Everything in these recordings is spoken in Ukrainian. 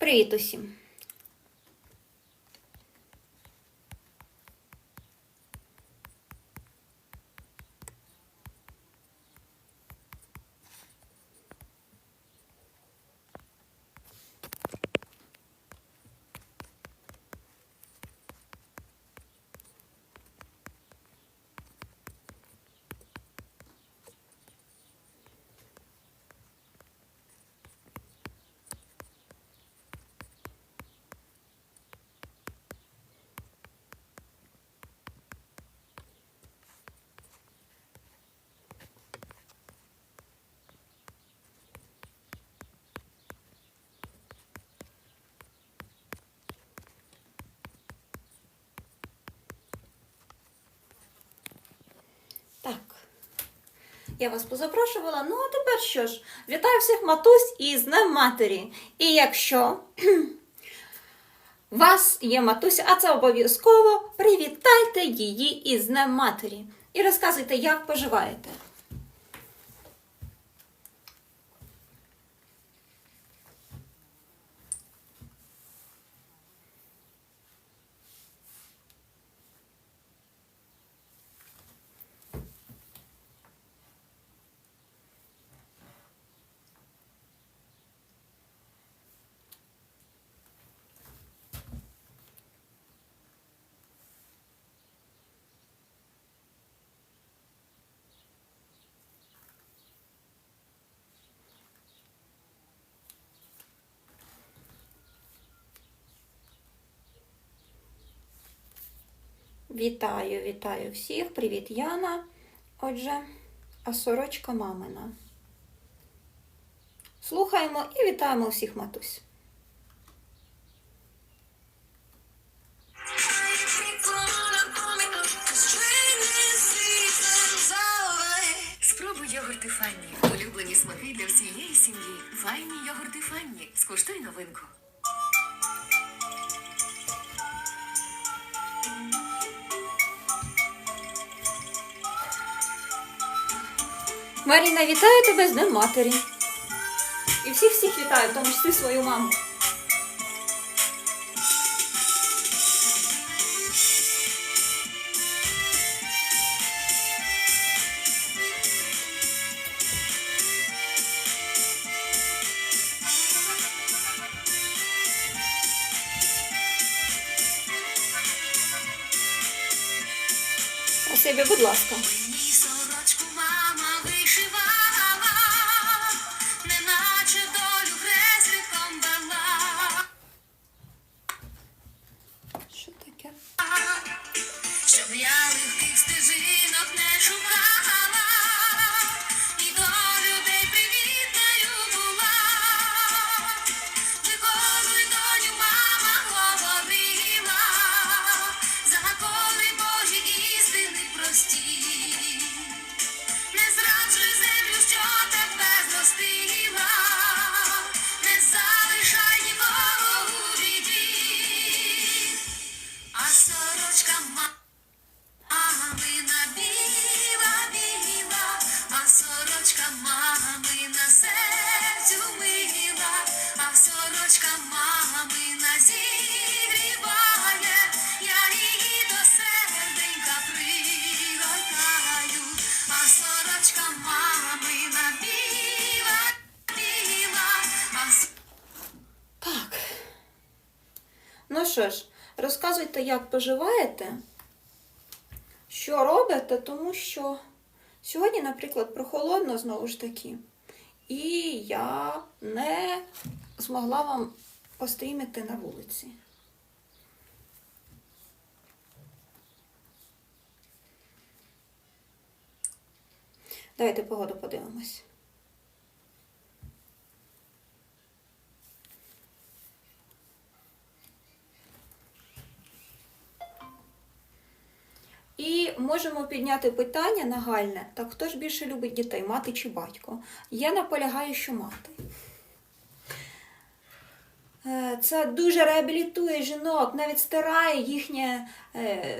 Привіт усім! Так. Я вас позапрошувала. Ну, а тепер що ж? Вітаю всіх матусь із Днем Матері. І якщо вас є матуся, а це обов'язково, привітайте її із Днем Матері. І розказуйте, як поживаєте. Вітаю, вітаю всіх. Привіт, Яна. Отже, а сорочка мамина. Слухаємо і вітаємо всіх матусь. Спробуй йогурти Фанні. Улюблені смаки для всієї сім'ї. Файні йогурти Фанні. Скуштуй новинку. Маріна, вітаю тебе з Днем Матері. І всіх всіх вітаю, в тому числі свою маму. Спасибі, будь ласка. Я легких стежинок не шукала, що ж, розказуйте, як поживаєте, що робите, тому що сьогодні, наприклад, прохолодно знову ж таки. І я не змогла вам пострімити на вулиці. Давайте погоду подивимось. І можемо підняти питання нагальне, так хто ж більше любить дітей, мати чи батько? Я наполягаю, що мати. Е, Це дуже реабілітує жінок, навіть стирає їхні е,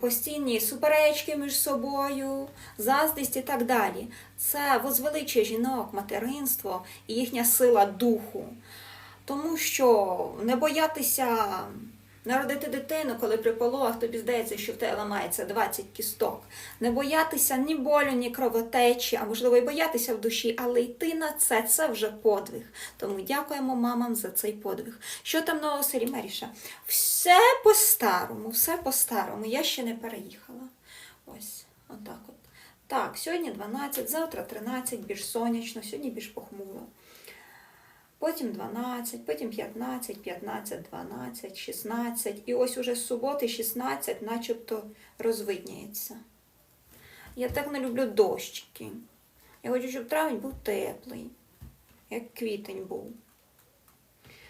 постійні суперечки між собою, заздрість і так далі. Це возвеличує жінок, материнство і їхня сила духу. Тому що не боятися народити дитину, коли при пологах тобі здається, що в тебе ламається 20 кісток. Не боятися ні болю, ні кровотечі, а можливо і боятися в душі, але йти на це це вже подвиг. Тому дякуємо мамам за цей подвиг. Що там нового селі Меріша? Все по-старому, все по-старому. Я ще не переїхала. Ось, отак от. Так, сьогодні 12, завтра 13, більш сонячно, сьогодні більш похмуро. Потім 12, потім 15, 15, 12, 16. І ось уже з суботи 16 начебто розвидняється. Я так не люблю дощики. Я хочу, щоб травень був теплий, як квітень був.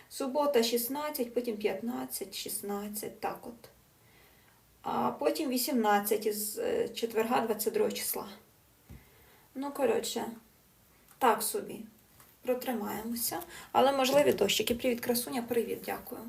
Субота 16, потім 15, 16, так от. А потім 18 із е, четверга 22 числа. Ну, коротше, так собі. Протримаємося. Але можливі дощики. Привіт, красуня, привіт, дякую.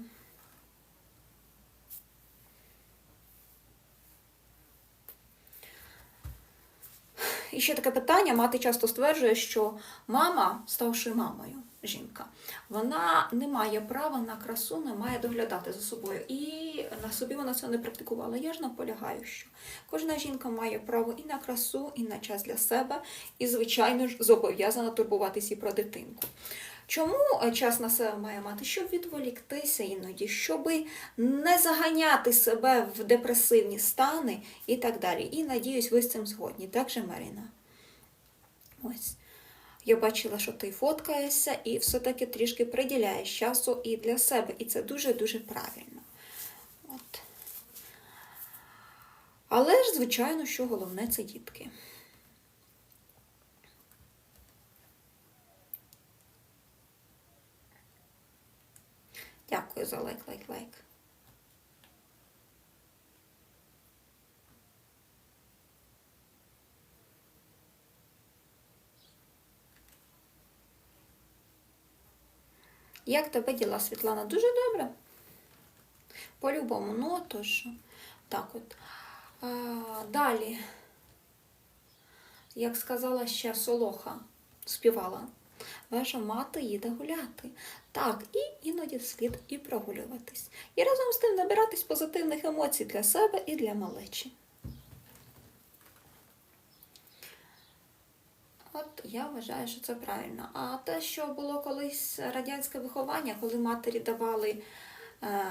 І ще таке питання. Мати часто стверджує, що мама, ставши мамою, жінка, вона не має права на красу, не має доглядати за собою. І на собі вона це не практикувала. Я ж наполягаю, що кожна жінка має право і на красу, і на час для себе, і, звичайно ж, зобов'язана турбуватися і про дитинку. Чому е, час на себе має мати? Щоб відволіктися іноді, щоб не заганяти себе в депресивні стани і так далі. І надіюсь, ви з цим згодні. Так же, Маріна? Ось. Я бачила, що ти фоткаєшся і все-таки трішки приділяєш часу і для себе. І це дуже-дуже правильно. От. Але ж, звичайно, що головне це дітки. Дякую за лайк, лайк, лайк. Як тебе діла, Світлана? Дуже добре. По-любому, ну то що. Так от. А, далі, як сказала ще Солоха, співала. Ваша мати їде гуляти. Так, і іноді слід і прогулюватись. І разом з тим набиратись позитивних емоцій для себе і для малечі. От я вважаю, що це правильно. А те, що було колись радянське виховання, коли матері давали, е,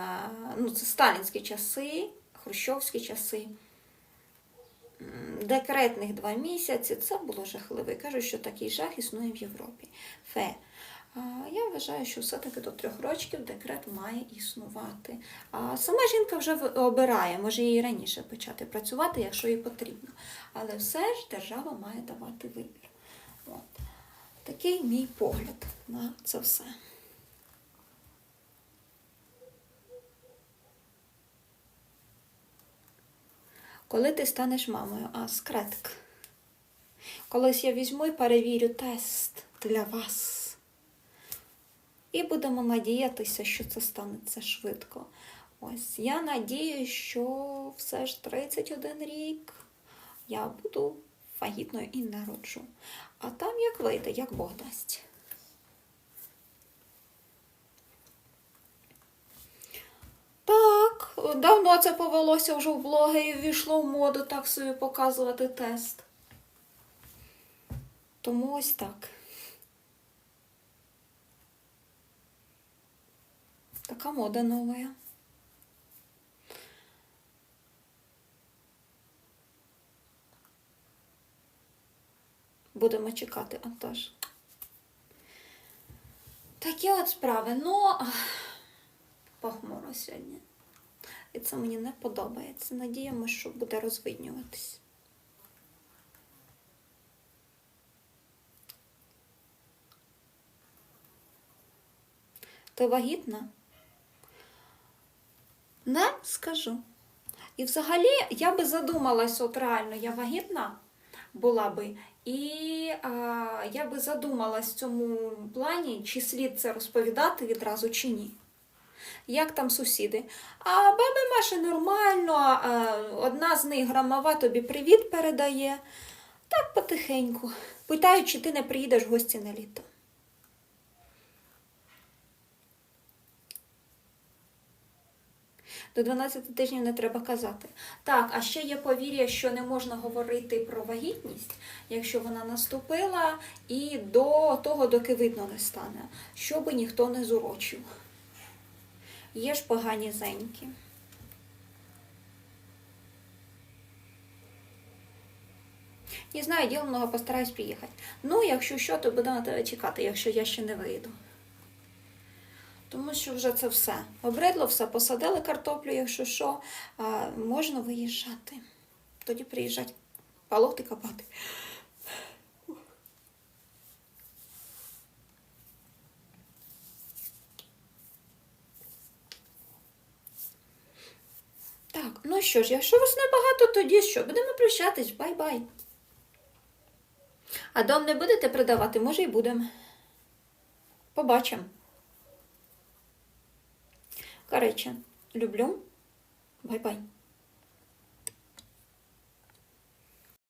ну це сталінські часи, хрущовські часи, декретних два місяці, це було жахливо. І кажуть, що такий жах існує в Європі. Фе. Я вважаю, що все-таки до трьох років декрет має існувати. А сама жінка вже обирає, може їй раніше почати працювати, якщо їй потрібно. Але все ж держава має давати вибір. От. Такий мій погляд на це все. Коли ти станеш мамою, а скретик. Колись я візьму і перевірю тест для вас. І будемо надіятися, що це станеться швидко. Ось я надію, що все ж 31 рік я буду вагітною і народжу. А там як вийде, як Бог дасть. Так, давно це повелося вже в блоги і ввійшло в моду так собі показувати тест. Тому ось так. Така мода новая. Будемо чекати, Антош. Такі от справи. Ну, похмуро сьогодні. І це мені не подобається. Надіємося, що буде розвиднюватись. Ти вагітна? Не скажу. І взагалі я би задумалась, от реально, я вагітна була би, і а, я би задумалась в цьому плані, чи слід це розповідати відразу, чи ні. Як там сусіди? А баби Маші нормально, а, одна з них грамова тобі привіт передає. Так потихеньку. Питаючи, чи ти не приїдеш в гості на літо. До 12 тижнів не треба казати. Так, а ще є повір'я, що не можна говорити про вагітність, якщо вона наступила, і до того, доки видно не стане, щоби ніхто не зурочив. Є ж погані зеньки. Не знаю, діло много постараюсь приїхати. Ну, якщо що, то буду на тебе чекати, якщо я ще не вийду. Тому що вже це все. Обридло все, посадили картоплю, якщо що, можна виїжджати. Тоді приїжджати, палоти копати. Так, ну що ж, якщо вас небагато, тоді що? Будемо прощатись, бай-бай. А дом не будете продавати, може і будемо. Побачимо. Коротше, люблю. Бай-бай.